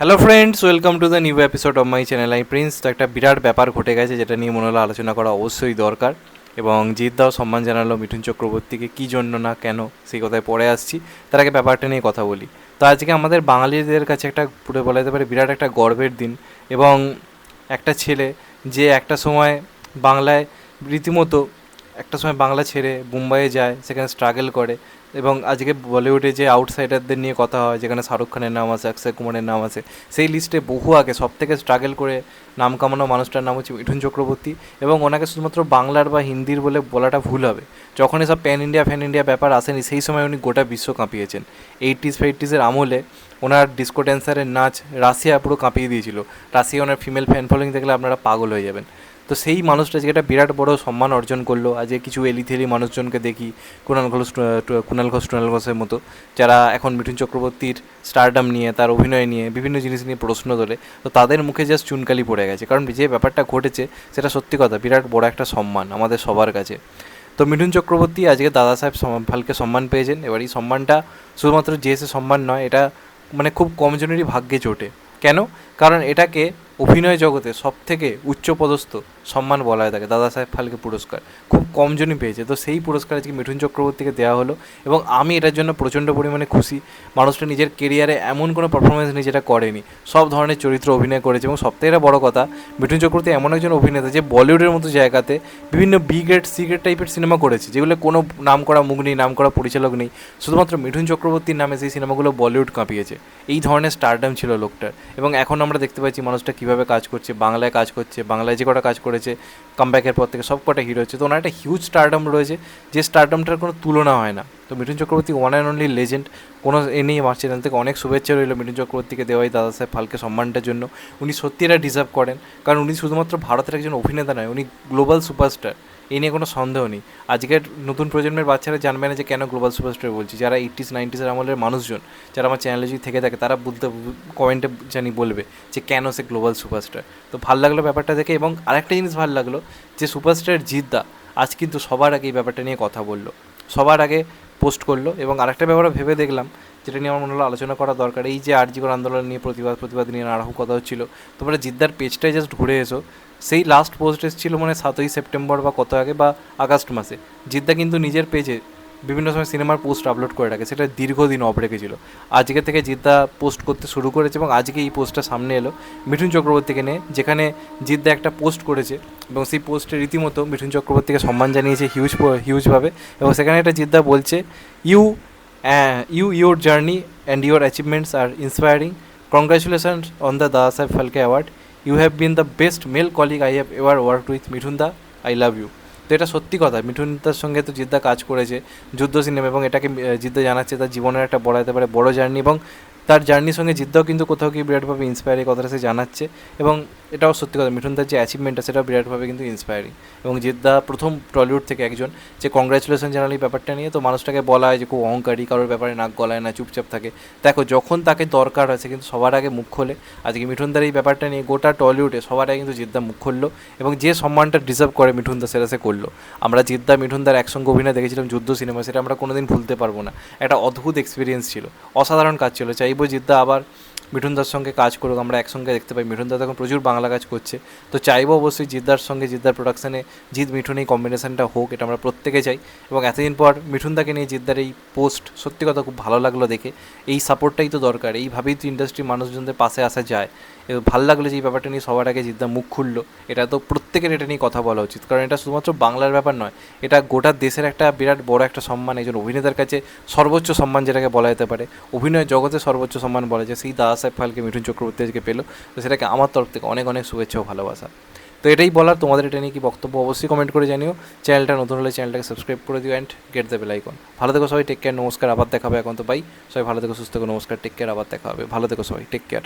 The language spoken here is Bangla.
Hello friends welcome to the new episode of my channel I Prince তো একটা বিরাট ব্যাপার ঘটে গেছে যেটা নিয়ে মনে হলো আলোচনা করা অবশ্যই দরকার। এবং জিৎদাও সম্মান জানালো, মিঠুন চক্রবর্তীকে কী জন্য না কেন সেই কথায় পরে আসছি। তার আগে ব্যাপারটা নিয়ে কথা বলি। তো আজকে আমাদের বাঙালিদের কাছে একটা পুরো বলা যেতে পারে বিরাট একটা গর্বের দিন। এবং একটা ছেলে যে একটা সময় বাংলায় রীতিমতো একটা সময় বাংলা ছেড়ে মুম্বাইয়ে যায়, সেখানে স্ট্রাগল করে এবং আজকে বলিউডে যে আউটসাইডারদের নিয়ে কথা হয়, যেখানে শাহরুখ খানের নাম আছে, অক্ষয় কুমারের নাম আছে, সেই লিস্টে বহু আগে সব থেকে স্ট্রাগল করে নাম কামানো মানুষটার নাম হচ্ছে মিঠুন চক্রবর্তী এবং ওনাকে শুধুমাত্র বাংলার বা হিন্দির বলে বলাটা ভুল হবে। যখন এসব প্যান ইন্ডিয়া ফ্যান ইন্ডিয়া ব্যাপার আসেনি, সেই সময় উনি গোটা বিশ্ব কাঁপিয়েছেন। এইটিস ফাইটিসের আমলে ওনার ডিস্কো ড্যান্সারের নাচ রাশিয়া পুরো কাঁপিয়ে দিয়েছিল। রাশিয়া ওনার ফিমেল ফ্যান ফলোয়িং দেখলে আপনারা পাগল হয়ে যাবেন। তো সেই মানুষটা আজকে একটা বিরাট বড় সম্মান অর্জন করল আজকে কিছু এলিথেলি মানুষজনকে দেখি কুণাল ঘোষ কুণাল ঘোষ, টুনাল ঘোষের মতো, যারা এখন মিঠুন চক্রবর্তীর স্টারডাম নিয়ে, তার অভিনয় নিয়ে, বিভিন্ন জিনিস নিয়ে প্রশ্ন তোলে, তো তাদের মুখে জাস্ট চুনকালি পড়ে গেছে। কারণ যে ব্যাপারটা ঘটেছে, সেটা সত্যি কথা, বিরাট বড় একটা সম্মান আমাদের সবার কাছে। তো মিঠুন চক্রবর্তী আজকে দাদা সাহেব ফালকে সম্মান পেয়েছেন। এবার এই সম্মানটা শুধুমাত্র যে জেএসএ সম্মান নয়, এটা মানে খুব কম জনেরই ভাগ্যে জোটে। কেন? কারণ এটাকে অভিনয় জগতে সব থেকে উচ্চপদস্থ সম্মান বলা হয় থাকে দাদা সাহেব ফালকে পুরস্কার। খুব কমজনই পেয়েছে। তো সেই পুরস্কার আজকে মিঠুন চক্রবর্তীকে দেওয়া হলো এবং আমি এটার জন্য প্রচণ্ড পরিমাণে খুশি। মানুষটা নিজের কেরিয়ারে এমন কোনো পারফরমেন্স নেই যেটা করেনি। সব ধরনের চরিত্র অভিনয় করেছে এবং সবথেকে বড় কথা, মিঠুন চক্রবর্তী এমন একজন অভিনেতা যে বলিউডের মতো জায়গাতে বিভিন্ন বি গ্রেড সি গ্রেড টাইপের সিনেমা করেছে, যেগুলো কোনো নাম করা মুখ নেই নাম করা পরিচালক নেই। শুধুমাত্র মিঠুন চক্রবর্তীর নামে সেই সিনেমাগুলো বলিউড কাঁপিয়েছে। এই ধরনের স্টারডাম ছিল লোকটার। এবং এখন আমরা দেখতে পাচ্ছি মানুষটা কীভাবে কাজ করছে, বাংলায় কাজ করছে, বাংলায় যে কটা কাজ করেছে কামব্যাকের পর থেকে সব কটা হিরো হচ্ছে তো ওনার একটা হিউজ স্টারডাম রয়েছে, যে স্টারডামটার কোনো তুলনা হয় না। তো Mithun Chakraborty one and only legend কোনো এ নিয়ে আমার থেকে অনেক শুভেচ্ছা রইল মিঠুন চক্রবর্তীকে দেওয়াই দাদা সাহেব ফালকে সম্মানটার জন্য। উনি সত্যি এটা ডিজার্ভ করেন। কারণ উনি শুধুমাত্র ভারতের একজন অভিনেতা নয়, উনি গ্লোবাল সুপারস্টার এই নিয়ে কোনো সন্দেহ নেই। আজকের নতুন প্রজন্মের বাচ্চারা জানবে না যে কেন গ্লোবাল সুপারস্টার বলছি। যারা এইটিস নাইনটিসের আমলের মানুষজন, যারা আমার চ্যানেলে যদি থেকে থাকে, তারা বুঝতে কমেন্টে জানি বলবে যে কেন সে গ্লোবাল সুপারস্টার তো ভালো লাগল ব্যাপারটা দেখে এবং আরেকটা জিনিস ভালো লাগল যে সুপারস্টার জিদ্দা আজ কিন্তু সবার আগে এই ব্যাপারটা নিয়ে কথা বলল। সবার আগে পোস্ট করল এবং আরেকটা ব্যাপারে ভেবে দেখলাম, যেটা নিয়ে আমার মনে হলো আলোচনা করা দরকার, এই যে আরজিকর আন্দোলন নিয়ে প্রতিবাদ প্রতিবাদ নিয়ে নানা রকম কথা হচ্ছিল, তোমরা জিদ্দার পেজটায় জাস্ট ঘুরে এসো, সেই লাস্ট পোস্ট এসেছিল মানে সাতই সেপ্টেম্বর বা কত আগে বা আগস্ট মাসে, জিদ্দা কিন্তু নিজের পেজে বিভিন্ন সময় সিনেমার পোস্ট আপলোড করে রাখে, সেটা দীর্ঘদিন অফ রেখেছিল। আজকে থেকে জিদ্দা পোস্ট করতে শুরু করেছে এবং আজকে এই পোস্টটা সামনে এলো। মিঠুন চক্রবর্তীকে নিয়ে, যেখানে জিদ্দা একটা পোস্ট করেছে এবং সেই পোস্টে রীতিমতো মিঠুন চক্রবর্তীকে সম্মান জানিয়েছে হিউজ হিউজভাবে এবং সেখানে একটা জিদ্দা বলছে you you your journey and your achievements are inspiring congratulations on the Dada Saheb Phalke award you have been the best male colleague I have ever work with Mithun da I love you তো এটা সত্যি কথা। মিঠুন তার সঙ্গে তো জিদ্দা কাজ করেছে, যুদ্ধ সিনেমা, এবং এটাকে জিদ্দা জানাচ্ছে তার জীবনের একটা বলা যেতে পারে বড় জার্নি, এবং তার জার্নির সঙ্গে জিদ্দাও কিন্তু কোথাও কি বিরাটভাবে ইন্সপায়ারিং কথাটা সে জানাচ্ছে এবং এটাও সত্যি কথা, মিঠুন দার যে অ্যাচিভমেন্টটা সেটাও বিরাটভাবে কিন্তু ইন্সপায়ারিং এবং জিদ্দা প্রথম টলিউড থেকে একজন যে কংগ্রাচুলেশন জানাল ব্যাপারটা নিয়ে, তো মানুষটাকে বলা হয় যে খুব অহংকারী, কারোর ব্যাপারে নাক গলায় না, চুপচাপ থাকে। দেখো, যখন তাকে দরকার আছে কিন্তু সবার আগে মুখ খোলে। আজকে মিঠুনদার এই ব্যাপারটা নিয়ে গোটা টলিউডে সবার আগে কিন্তু জিদ্দা মুখ খুললো এবং যে সম্মানটা ডিজার্ভ করে মিঠুনদা সেটা সে করল। আমরা জিদ্দা মিঠুনদার একসঙ্গে অভিনয় দেখেছিলাম যুদ্ধ সিনেমা, সেটা আমরা কোনোদিন ভুলতে পারব না। একটা অদ্ভুত এক্সপিরিয়েন্স ছিল, অসাধারণ কাজ ছিল চাইব দা আবার মিঠুনদার সঙ্গে কাজ করুক, আমরা একসঙ্গে দেখতে পাই। মিঠুনদা তখন প্রচুর বাংলা কাজ করছে। তো চাইব অবশ্যই জিদ্দার সঙ্গে, জিদ্দার প্রোডাকশানে জিৎ, মিঠুন এই কম্বিনেশানটা হোক, এটা আমরা প্রত্যেকে চাই। এবং এতদিন পর মিঠুনদাকে নিয়ে জিদ্দার এই পোস্ট সত্যি কথা খুব ভালো লাগল দেখে। এই সাপোর্টটাই তো দরকার। এইভাবেই তো ইন্ডাস্ট্রির মানুষজনদের পাশে আসা যায়। এবং ভালো লাগল যে এই ব্যাপারটা নিয়ে সবার আগে জিদ্দা মুখ খুললো। এটা তো প্রত্যেকের এটা নিয়ে কথা বলা উচিত। কারণ এটা শুধুমাত্র বাংলার ব্যাপার নয়, এটা গোটা দেশের একটা বিরাট বড় একটা সম্মান। একজন অভিনেতার কাছে সর্বোচ্চ সম্মান যেটাকে বলা যেতে পারে, অভিনয় জগতে সর্বোচ্চ সম্মান বলা যায়। সেই দাদা সাহেব ফালকে, মিঠুন চক্রবর্তী আজকে পেল। তো সেটাকে আমার তরফ থেকে অনেক অনেক শুভেচ্ছা ও ভালোবাসা। তো এটাই বলার, তোমাদের এটা নিয়ে কি বক্তব্য অবশ্যই কমেন্ট করে জানিও। চ্যানেলটা নতুন হলে চ্যানেলটাকে সাবস্ক্রাইব করে দিও অ্যান্ড গেট দেবে লাইকন ভালো থেকো সবাই টেক কেয়ার নমস্কার, আবার দেখা হবে এখন তো পাই সবাই ভালো থেকো, সুস্থ থেকো, নমস্কার টেক কেয়ার আবার দেখা হবে। ভালো থেকো সবাই টেক কেয়ার